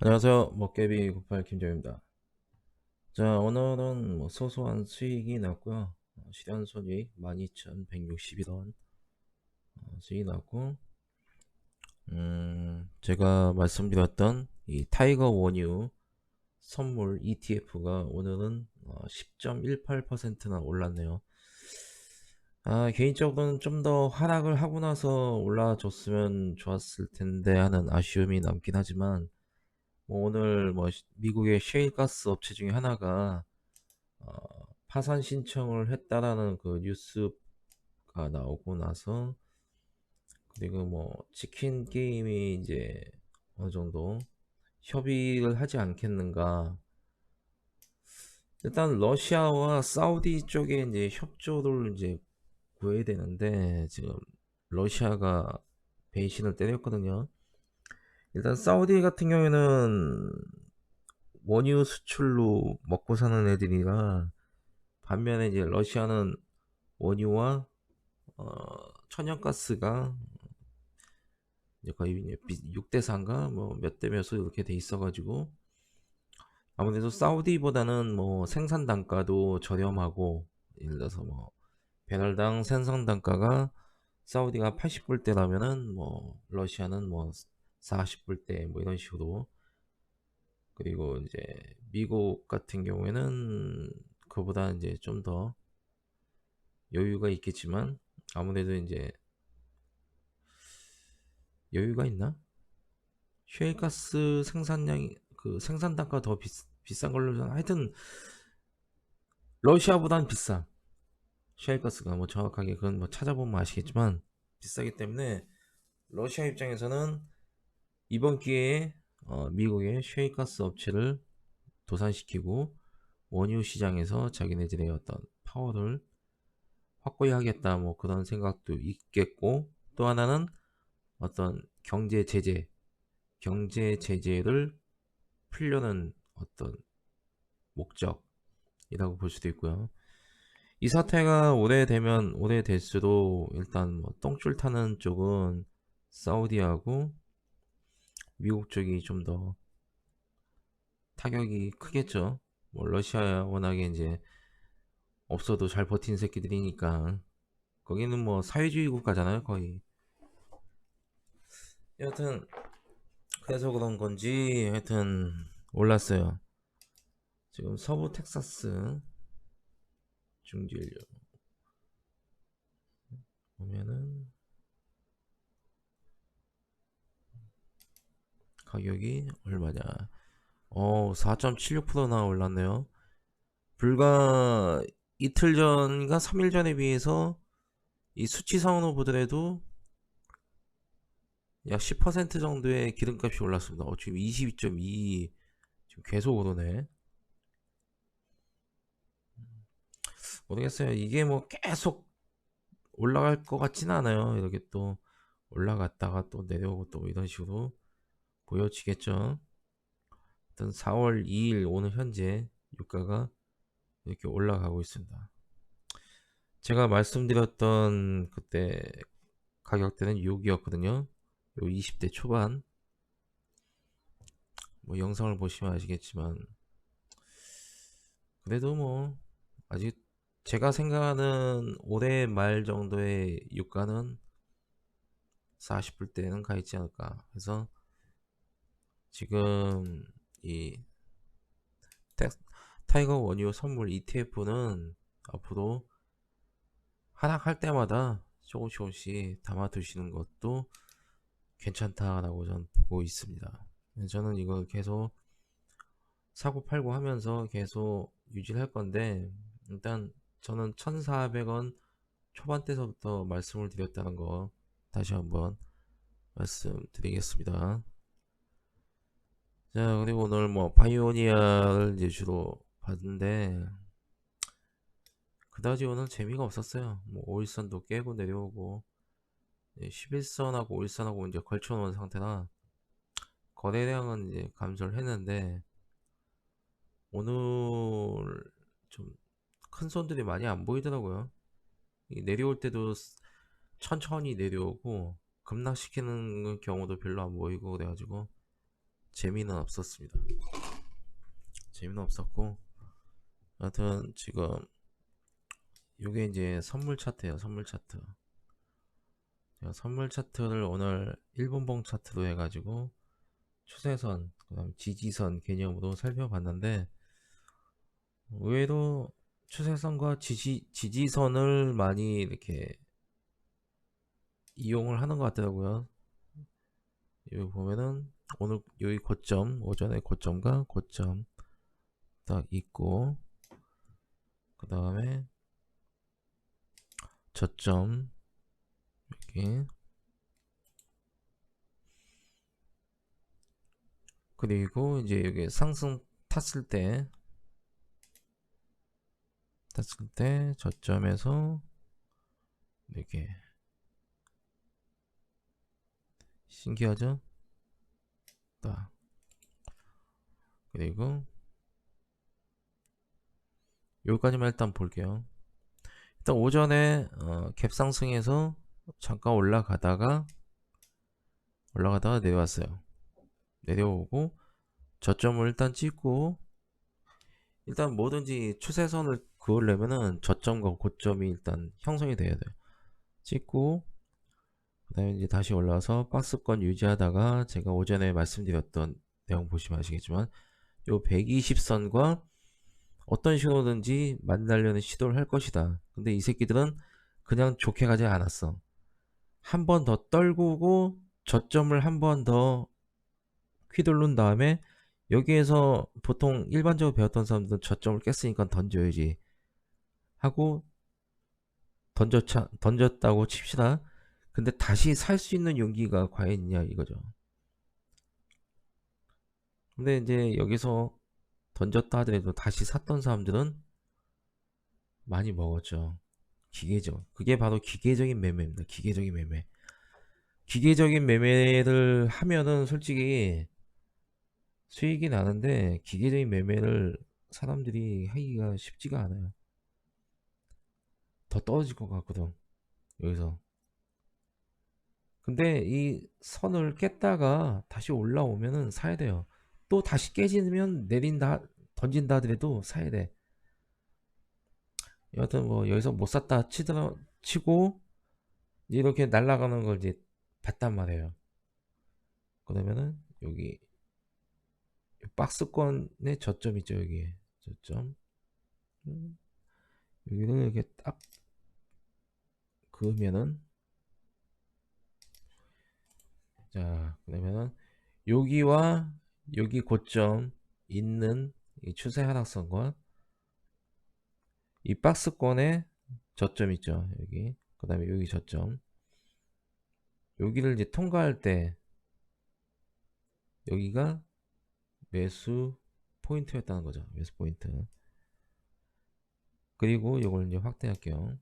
안녕하세요. 먹개비 98 김정입니다. 자, 오늘은 뭐 소소한 수익이 났고요. 어, 실현 손익 12,161원 어, 수익이 났고, 음, 제가 말씀드렸던 이 타이거 원유 선물 ETF가 오늘은 어, 10.18%나 올랐네요. 아, 개인적으로는 좀 더 하락을 하고 나서 올라줬으면 좋았을 텐데 하는 아쉬움이 남긴 하지만, 뭐 오늘 뭐 시- 미국의 셰일가스 업체 중에 하나가 어, 파산 신청을 했다라는 그 뉴스가 나오고 나서 그리고 뭐 치킨 게임이 이제 어느 정도 협의를 하지 않겠는가 일단 러시아와 사우디 쪽에 이제 협조를 이제 구해야 되는데 지금 러시아가 배신을 때렸거든요. 일단 사우디 같은 경우에는 원유 수출로 먹고 사는 애들이라 반면에 이제 러시아는 원유와 어, 천연가스가 이제 거의 이제 6대 4인가 뭐몇 대 몇으로 이렇게 돼 있어가지고 아무래도 사우디보다는 뭐 생산 단가도 저렴하고 예를 들어서 뭐 배럴당 생산 단가가 사우디가 80불대라면은 뭐 러시아는 뭐 40불대 뭐 이런 식으로 그리고 이제 미국 같은 경우에는 그보다 이제 좀 더 여유가 있겠지만 아무래도 이제 여유가 있나? 셰일가스 생산량이 그 생산 단가 더 비, 비싼 걸로 전 하여튼 러시아보단 비싸. 셰일가스가 뭐 정확하게 그건 뭐 찾아보면 아시겠지만 비싸기 때문에 러시아 입장에서는 이번 기회에 어, 미국의 셰일가스 업체를 도산시키고 원유 시장에서 자기네들의 어떤 파워를 확고히 하겠다 뭐 그런 생각도 있겠고 또 하나는 어떤 경제 제재 경제 제재를 풀려는 어떤 목적이라고 볼 수도 있고요. 이 사태가 오래되면 오래될수록 일단 뭐 똥줄 타는 쪽은 사우디하고 미국 쪽이 좀 더 타격이 크겠죠. 뭐 러시아야 워낙에 이제 없어도 잘 버틴 새끼들이니까 거기는 뭐 사회주의 국가잖아요 거의. 여하튼 그래서 그런 건지 하여튼 올랐어요. 지금 서부 텍사스 중진료 보면은 가격이 얼마냐? 어, 4.76%나 올랐네요. 불과 이틀 전인가 3일 전에 비해서 이 수치상으로 보더라도 약 10% 정도의 기름값이 올랐습니다. 어, 지금 22.2 지금 계속 오르네. 모르겠어요. 이게 뭐 계속 올라갈 것 같지는 않아요. 이렇게 또 올라갔다가 또 내려오고 또 이런 식으로 보여지겠죠. 일단 4월 2일 오늘 현재 유가가 이렇게 올라가고 있습니다. 제가 말씀드렸던 그때 가격대는 6이었거든요. 요 20대 초반. 뭐 영상을 보시면 아시겠지만 그래도 뭐 아직 제가 생각하는 올해 말 정도의 유가는 40불대는 가 있지 않을까. 그래서 지금 이 타이거 원유 선물 ETF는 앞으로 하락할 때마다 조금씩 조금씩 담아 두시는 것도 괜찮다라고 저는 보고 있습니다. 저는 이걸 계속 사고 팔고 하면서 계속 유지를 할 건데 일단 저는 1400원 초반대서부터 말씀을 드렸다는 거 다시 한번 말씀드리겠습니다. 자, 그리고 오늘 뭐 파이오니아를 이제 주로 봤는데 그다지 오늘 재미가 없었어요. 뭐 5일선도 깨고 내려오고 11선하고 5일선하고 이제 걸쳐놓은 상태라 거래량은 이제 감소를 했는데 오늘 좀 큰 손들이 많이 안 보이더라고요. 내려올 때도 천천히 내려오고 급락시키는 경우도 별로 안 보이고 그래가지고 재미는 없었습니다. 재미는 없었고 하여튼 지금 요게 이제 선물 차트예요. 선물 차트. 제가 선물 차트를 오늘 일본봉 차트로 해가지고 추세선, 그다음 지지선 개념으로 살펴봤는데 의외로 추세선과 지지, 지지선을 많이 이렇게 이용을 하는 것 같더라고요. 여기 보면은 오늘 여기 고점, 오전에 고점과 고점 딱 있고 그 다음에 저점 이렇게 그리고 이제 여기 상승 탔을 때 탔을 때 저점에서 이렇게 신기하죠? 딱 그리고 여기까지만 일단 볼게요. 일단 오전에 어, 갭 상승해서 잠깐 올라가다가 올라가다가 내려왔어요. 내려오고 저점을 일단 찍고 일단 뭐든지 추세선을 그으려면은 저점과 고점이 일단 형성이 돼야 돼요. 찍고 그 다음에 이제 다시 올라와서 박스권 유지하다가 제가 오전에 말씀드렸던 내용 보시면 아시겠지만 요 120선과 어떤 신호든지 만나려는 시도를 할 것이다. 근데 이 새끼들은 그냥 좋게 가지 않았어. 한 번 더 떨구고 저점을 한 번 더 휘둘른 다음에 여기에서 보통 일반적으로 배웠던 사람들은 저점을 깼으니까 던져야지 하고 던졌차, 던졌다고 칩시다. 근데 다시 살 수 있는 용기가 과연 있냐 이거죠. 근데 이제 여기서 던졌다 하더라도 다시 샀던 사람들은 많이 먹었죠. 기계적. 그게 바로 기계적인 매매입니다. 기계적인 매매. 기계적인 매매를 하면은 솔직히 수익이 나는데 기계적인 매매를 사람들이 하기가 쉽지가 않아요. 더 떨어질 것 같거든. 여기서. 근데 이 선을 깼다가 다시 올라오면은 사야 돼요. 또 다시 깨지면 내린다, 던진다 하더라도 사야 돼. 여하튼 뭐 여기서 못 샀다 치더라, 치고 이렇게 날아가는 걸 이제 봤단 말이에요. 그러면은 여기 박스권의 저점 있죠 여기 저점 음, 여기를 이렇게 딱 그으면은 자 그러면은 여기와 여기 고점 있는 이 추세 하락선과 이 박스권의 저점 있죠 여기. 그 다음에 여기 저점. 여기를 이제 통과할 때 여기가 매수 포인트였다는 거죠 매수 포인트. 그리고 이걸 이제 확대할게요.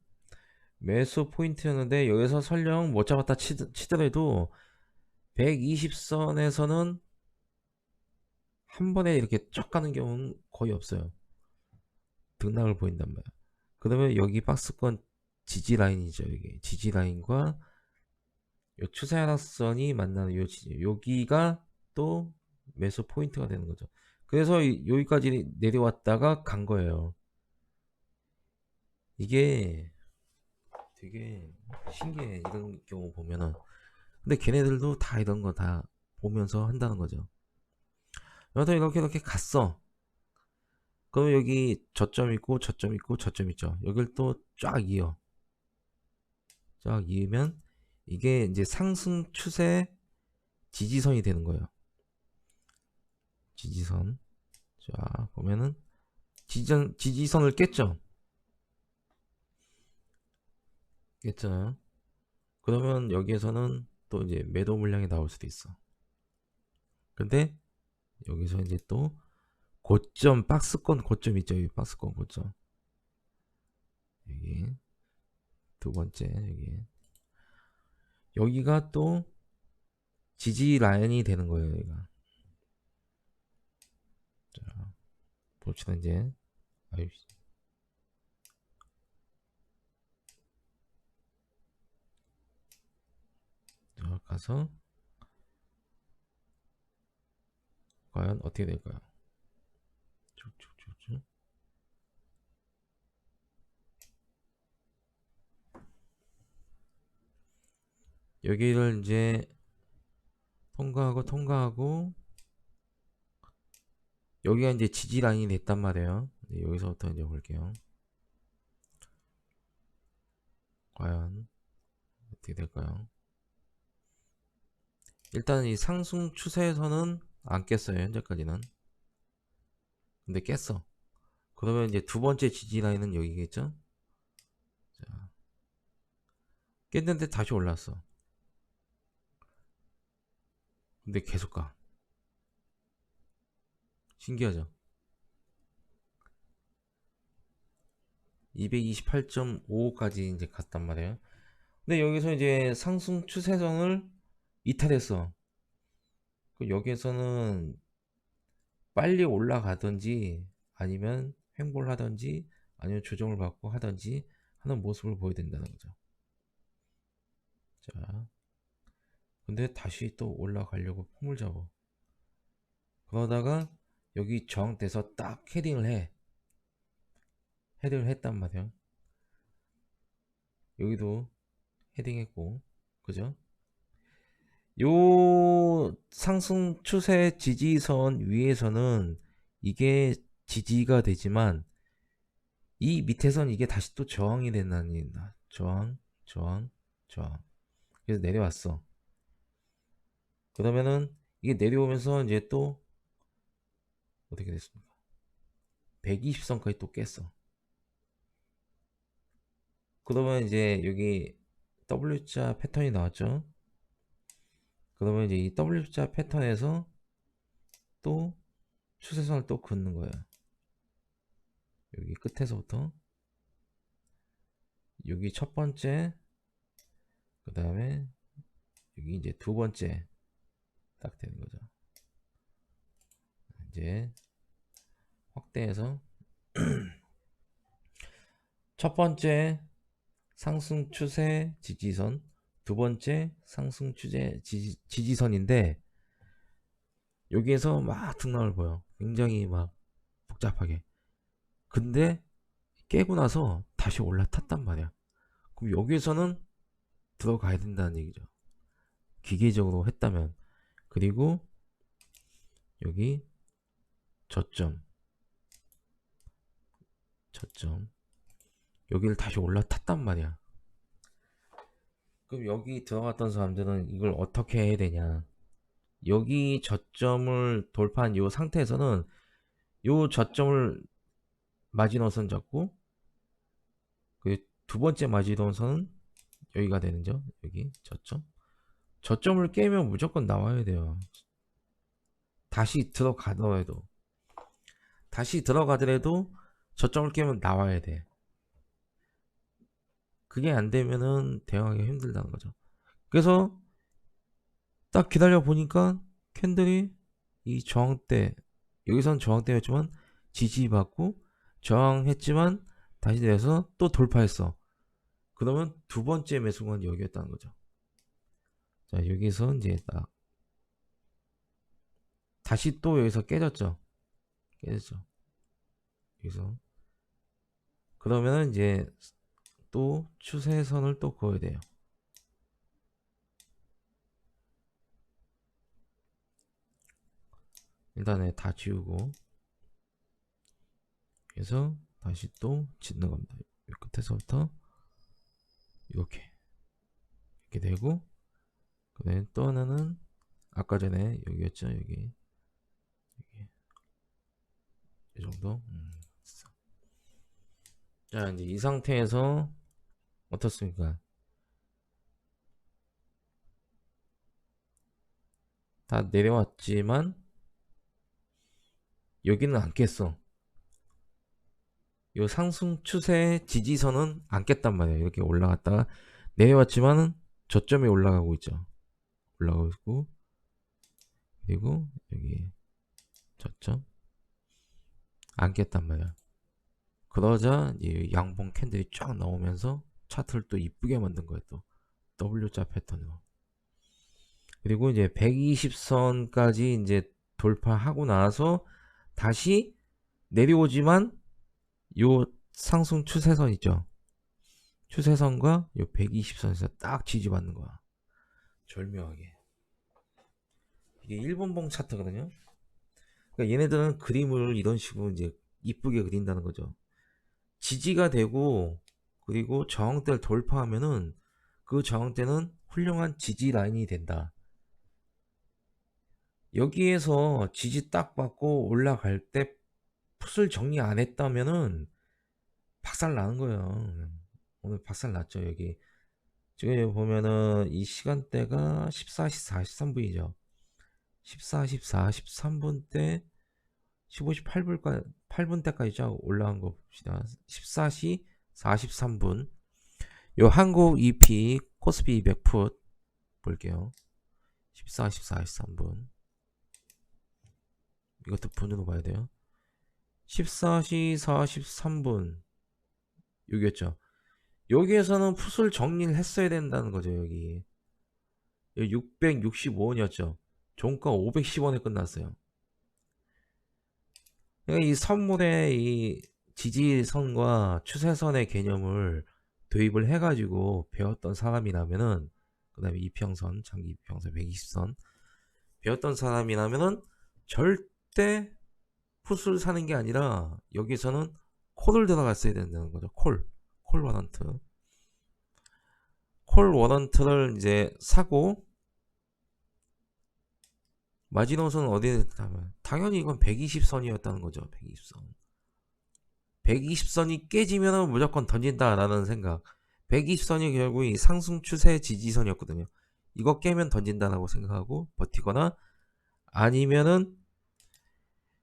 매수 포인트였는데 여기서 설령 못 잡았다 치더라도 120선에서는 한 번에 이렇게 쫙 가는 경우는 거의 없어요. 등락을 보인단 말이야. 그러면 여기 박스권 지지 라인이죠. 여기 지지 라인과 요 추세 하락선이 만나는 요 지지. 여기가 또 매수 포인트가 되는 거죠. 그래서 여기까지 내려왔다가 간 거예요. 이게 되게 신기해. 이런 경우 보면은. 근데 걔네들도 다 이런 거 다 보면서 한다는 거죠. 여하튼 이렇게 이렇게 갔어. 그럼 여기 저점 있고 저점 있고 저점 있죠. 여길 또 쫙 이어. 쫙 이으면 이게 이제 상승 추세 지지선이 되는 거예요. 지지선. 자, 보면은 지지선, 지지선을 깼죠. 깼잖아요. 그러면 여기에서는 또 이제 매도 물량이 나올 수도 있어. 근데 여기서 이제 또 고점 박스권 고점 있죠? 여기 박스권 고점. 여기 두 번째 여기. 여기가 또 지지 라인이 되는 거예요 여기가. 자 봅시다 이제. 아유 자 가서 과연 어떻게 될까요? 쭉쭉쭉쭉. 여기를 이제 통과하고 통과하고 여기가 이제 지지 라인이 됐단 말이에요. 네, 여기서부터 이제 볼게요. 과연 어떻게 될까요? 일단 이 상승 추세에서는 안 깼어요. 현재까지는. 근데 깼어. 그러면 이제 두 번째 지지 라인은 여기겠죠? 자. 깼는데 다시 올랐어. 근데 계속 가. 신기하죠? 228.55까지 이제 갔단 말이에요. 근데 여기서 이제 상승 추세선을 이탈했어. 그 여기에서는 빨리 올라가든지 아니면 횡보를 하든지 아니면 조정을 받고 하든지 하는 모습을 보여야 된다는 거죠. 자. 근데 다시 또 올라가려고 폼을 잡아. 그러다가 여기 저항돼서 딱 헤딩을 해. 헤딩을 했단 말이야. 여기도 헤딩했고, 그죠? 요 상승 추세 지지선 위에서는 이게 지지가 되지만 이 밑에선 이게 다시 또 저항이 된다는 저항, 저항, 저항. 그래서 내려왔어. 그러면은 이게 내려오면서 이제 또 어떻게 됐습니까? 120선까지 또 깼어. 그러면 이제 여기 W자 패턴이 나왔죠. 그러면 이제 이 W자 패턴에서 또 추세선을 또 긋는 거야. 여기 끝에서부터 여기 첫 번째 그 다음에 여기 이제 두 번째 딱 되는 거죠. 이제 확대해서 첫 번째 상승 추세 지지선, 두 번째 상승 추세 지지, 지지선인데 여기에서 막 등락을 보여. 굉장히 막 복잡하게. 근데 깨고 나서 다시 올라탔단 말이야. 그럼 여기에서는 들어가야 된다는 얘기죠. 기계적으로 했다면. 그리고 여기 저점 저점 여기를 다시 올라탔단 말이야 그럼 여기 들어갔던 사람들은 이걸 어떻게 해야 되냐? 여기 저점을 돌파한 이 상태에서는 이 저점을 마지노선 잡고 그 두 번째 마지노선은 여기가 되는죠 여기 저점. 저점을 깨면 무조건 나와야 돼요. 다시 들어가더라도. 다시 들어가더라도 저점을 깨면 나와야 돼. 그게 안 되면은 대응하기가 힘들다는 거죠. 그래서 딱 기다려 보니까 캔들이 이 저항대 여기선 저항대였지만 지지받고 저항했지만 다시 내서 또 돌파했어. 그러면 두 번째 매수가 여기였다는 거죠. 자 여기서 이제 딱 다시 또 여기서 깨졌죠. 깨졌죠. 여기서 그러면은 이제 또 추세선을 또 그어야 돼요. 일단에 다 지우고 그래서 다시 또 짓는 겁니다. 이 끝에서부터 이렇게 이렇게 되고 그 다음에 또 하나는 아까 전에 여기였죠 여기 여기 이 정도 음. 자 이제 이 상태에서 어떻습니까? 다 내려왔지만 여기는 안 깼어. 이 상승 추세 지지선은 안 깼단 말이에요. 이렇게 올라갔다가 내려왔지만은 저점에 올라가고 있죠. 올라가고 있고 그리고 여기 저점 안 깼단 말이야. 그러자 이 양봉 캔들이 쫙 나오면서 차트를 또 이쁘게 만든 거예요. 또 W자 패턴으로. 그리고 이제 120선까지 이제 돌파하고 나서 다시 내려오지만 요 상승 추세선 있죠. 추세선과 요 120선에서 딱 지지받는 거야. 절묘하게. 이게 일본봉 차트거든요. 그러니까 얘네들은 그림을 이런 식으로 이제 이쁘게 그린다는 거죠. 지지가 되고 그리고 저항대를 돌파하면은 그 저항대는 훌륭한 지지 라인이 된다. 여기에서 지지 딱 받고 올라갈 때 풋을 정리 안 했다면은 박살 나는 거예요. 오늘 박살 났죠, 여기. 지금 여기 보면은 이 시간대가 14시 43분이죠. 14시 43분 때 15시 8분까지 8분 때까지 쫙 올라간 거 봅시다. 14시 43분. 요 한국 EP 코스피 200풋 볼게요. 14시 43분. 이것도 분으로 봐야 돼요. 14시 43분. 여기였죠. 여기에서는 풋을 정리를 했어야 된다는 거죠, 여기. 665원이었죠. 종가 510원에 끝났어요. 그러니까 이 선물의 이 지지선과 추세선의 개념을 도입을 해가지고 배웠던 사람이라면은 그 다음에 이평선, 장기 이평선 120선 배웠던 사람이라면은 절대 풋을 사는 게 아니라 여기서는 콜을 들어갔어야 된다는 거죠. 콜, 콜 워런트. 콜 워런트를 이제 사고 마지노선은 어디에 됐다면 당연히 이건 120선이었다는 거죠. 120선. 120선이 깨지면 무조건 던진다라는 생각. 120선이 결국 이 상승 추세 지지선이었거든요. 이거 깨면 던진다라고 생각하고 버티거나 아니면은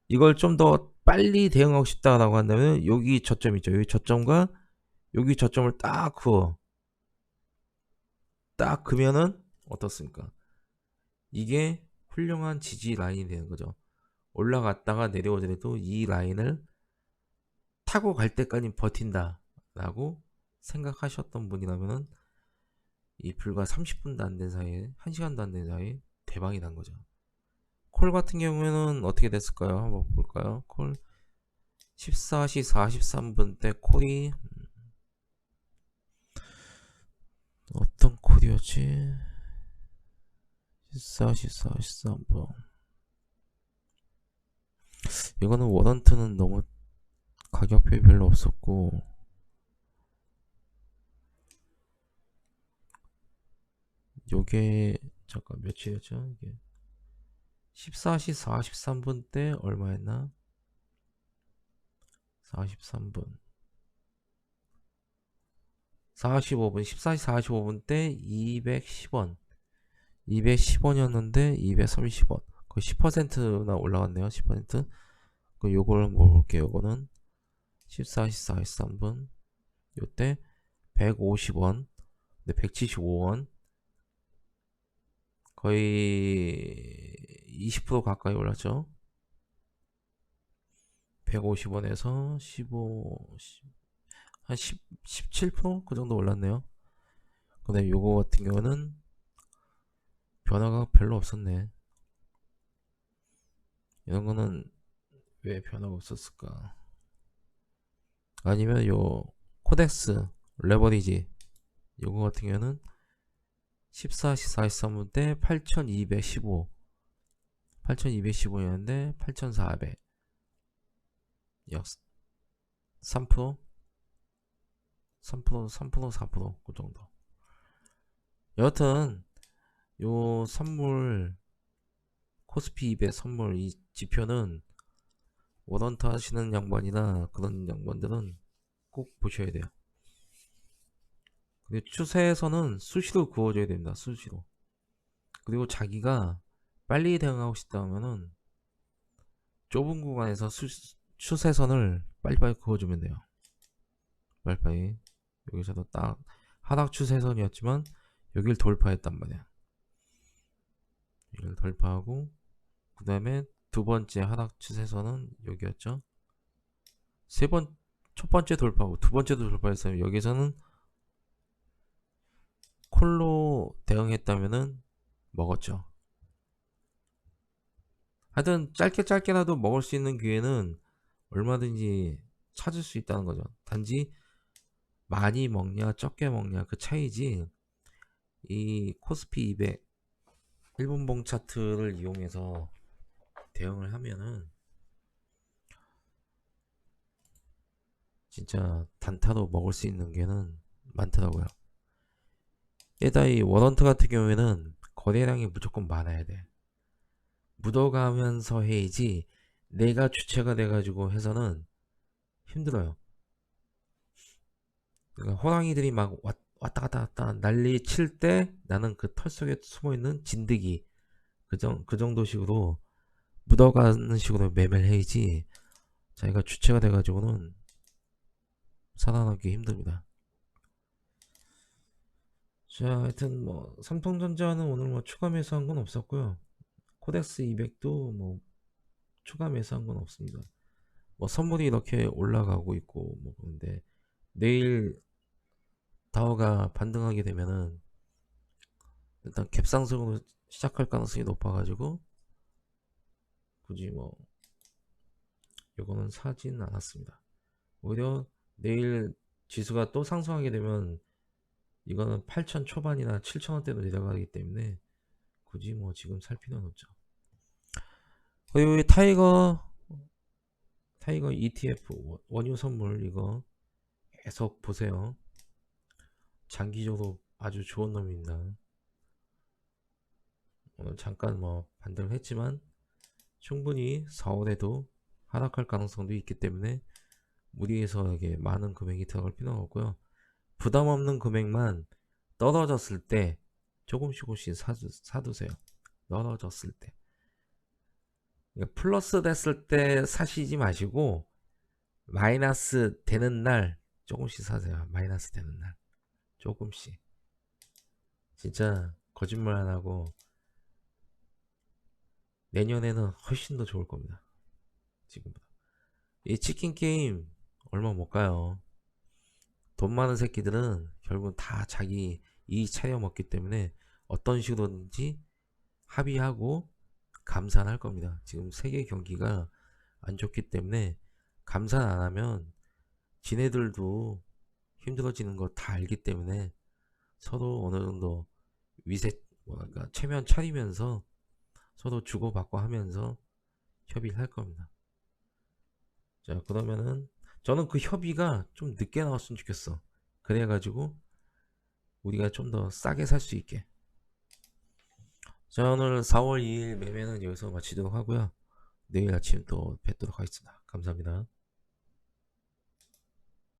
이걸 좀 더 빨리 대응하고 싶다라고 한다면 여기 저점 있죠. 여기 저점과 여기 저점을 딱 그어. 딱 그면은 어떻습니까? 이게 훌륭한 지지 라인이 되는 거죠. 올라갔다가 내려오더라도 이 라인을 타고 갈 때까지 버틴다 라고 생각하셨던 분이라면은 이 불과 30분도 안 된 사이에 1시간도 안 된 사이에 대박이 난 거죠. 콜 같은 경우에는 어떻게 됐을까요? 한번 볼까요? 콜 14시 43분 때 콜이 음, 어떤 콜이었지? 14시 43분 이거는 워런트는 너무 가격표이 별로 없었고. 요게 잠깐 며칠이었죠? 이게 14시 43분 때 얼마였나? 43분. 45분 14시 45분 때 210원 210원이었는데 230원. 거의 10%나 올라갔네요 10%그 요걸 한번 볼게요 요거는 14시 43분 요때 150원 네, 175원 거의 20% 가까이 올랐죠. 150원에서 15, 10, 한 10, 17%그 정도 올랐네요. 근데 요거 같은 경우는 변화가 별로 없었네. 이런 거는 왜 변화가 없었을까? 아니면 요 코덱스 레버리지 요거 같은 경우는 14시 43분 때 8215 8215였는데 8400 역 3% 3% 3% 4%그 정도. 여하튼 요 선물 코스피 200 선물 이 지표는 워런트 하시는 양반이나 그런 양반들은 꼭 보셔야 돼요 그리고 추세에서는 수시로 그어줘야 됩니다 수시로 그리고 자기가 빨리 대응하고 싶다면은 좁은 구간에서 수, 추세선을 빨리빨리 그어주면 돼요. 빨리빨리 여기서도 딱 하락 추세선이었지만 여길 돌파했단 말이야. 여기를 돌파하고 그 다음에 두 번째 하락 추세선은 여기였죠. 세 번, 첫 번째 돌파하고 두 번째도 돌파했어요. 여기서는 콜로 대응했다면은 먹었죠. 하여튼 짧게 짧게라도 먹을 수 있는 기회는 얼마든지 찾을 수 있다는 거죠. 단지 많이 먹냐 적게 먹냐 그 차이지 이 코스피 200 일분봉 차트를 이용해서 대응을 하면은 진짜 단타로 먹을 수 있는 게는 많더라고요. 게다가 이 워런트 같은 경우에는 거래량이 무조건 많아야 돼. 묻어가면서 해야지 내가 주체가 돼가지고 해서는 힘들어요. 그러니까 호랑이들이 막 왔- 왔다 갔다 갔다 난리 칠 때 나는 그 털 속에 숨어 있는 진드기 그, 정, 그 정도식으로 묻어가는 식으로 매매를 해야지 자기가 주체가 돼가지고는 살아남기 힘듭니다. 자, 하여튼 뭐 삼성전자는 오늘 뭐 추가 매수한 건 없었고요. 코덱스 200도 뭐 추가 매수한 건 없습니다. 뭐 선물이 이렇게 올라가고 있고 뭐 그런데 내일 다우가 반등하게 되면은 일단 갭상승으로 시작할 가능성이 높아가지고 굳이 뭐 이거는 사진 않았습니다. 오히려 내일 지수가 또 상승하게 되면 이거는 8천 초반이나 7천 원대로 내려가기 때문에 굳이 뭐 지금 살 필요는 없죠. 그리고 이 타이거 타이거 ETF 원- 원유 선물 이거 계속 보세요. 장기적으로 아주 좋은 놈입니다. 오늘 잠깐 뭐 반등을 했지만 충분히 4월에도 하락할 가능성도 있기 때문에 무리해서 이게 많은 금액이 들어갈 필요는 없고요. 부담 없는 금액만 떨어졌을 때 조금씩 조금씩 사두, 사두세요. 떨어졌을 때. 그러니까 플러스 됐을 때 사시지 마시고 마이너스 되는 날 조금씩 사세요. 마이너스 되는 날 조금씩. 진짜 거짓말 안 하고 내년에는 훨씬 더 좋을 겁니다. 지금보다. 이 치킨 게임 얼마 못 가요. 돈 많은 새끼들은 결국 다 자기 이익 차려 먹기 때문에 어떤 식으로든지 합의하고 감산할 겁니다. 지금 세계 경기가 안 좋기 때문에 감산 안 하면 지네들도 힘들어지는 거 다 알기 때문에 서로 어느 정도 위세 뭐랄까 체면 차리면서 서로 주고받고 하면서 협의를 할 겁니다. 자 그러면은 저는 그 협의가 좀 늦게 나왔으면 좋겠어. 그래가지고 우리가 좀 더 싸게 살 수 있게. 자 오늘 4월 2일 매매는 여기서 마치도록 하고요. 내일 아침 또 뵙도록 하겠습니다. 감사합니다.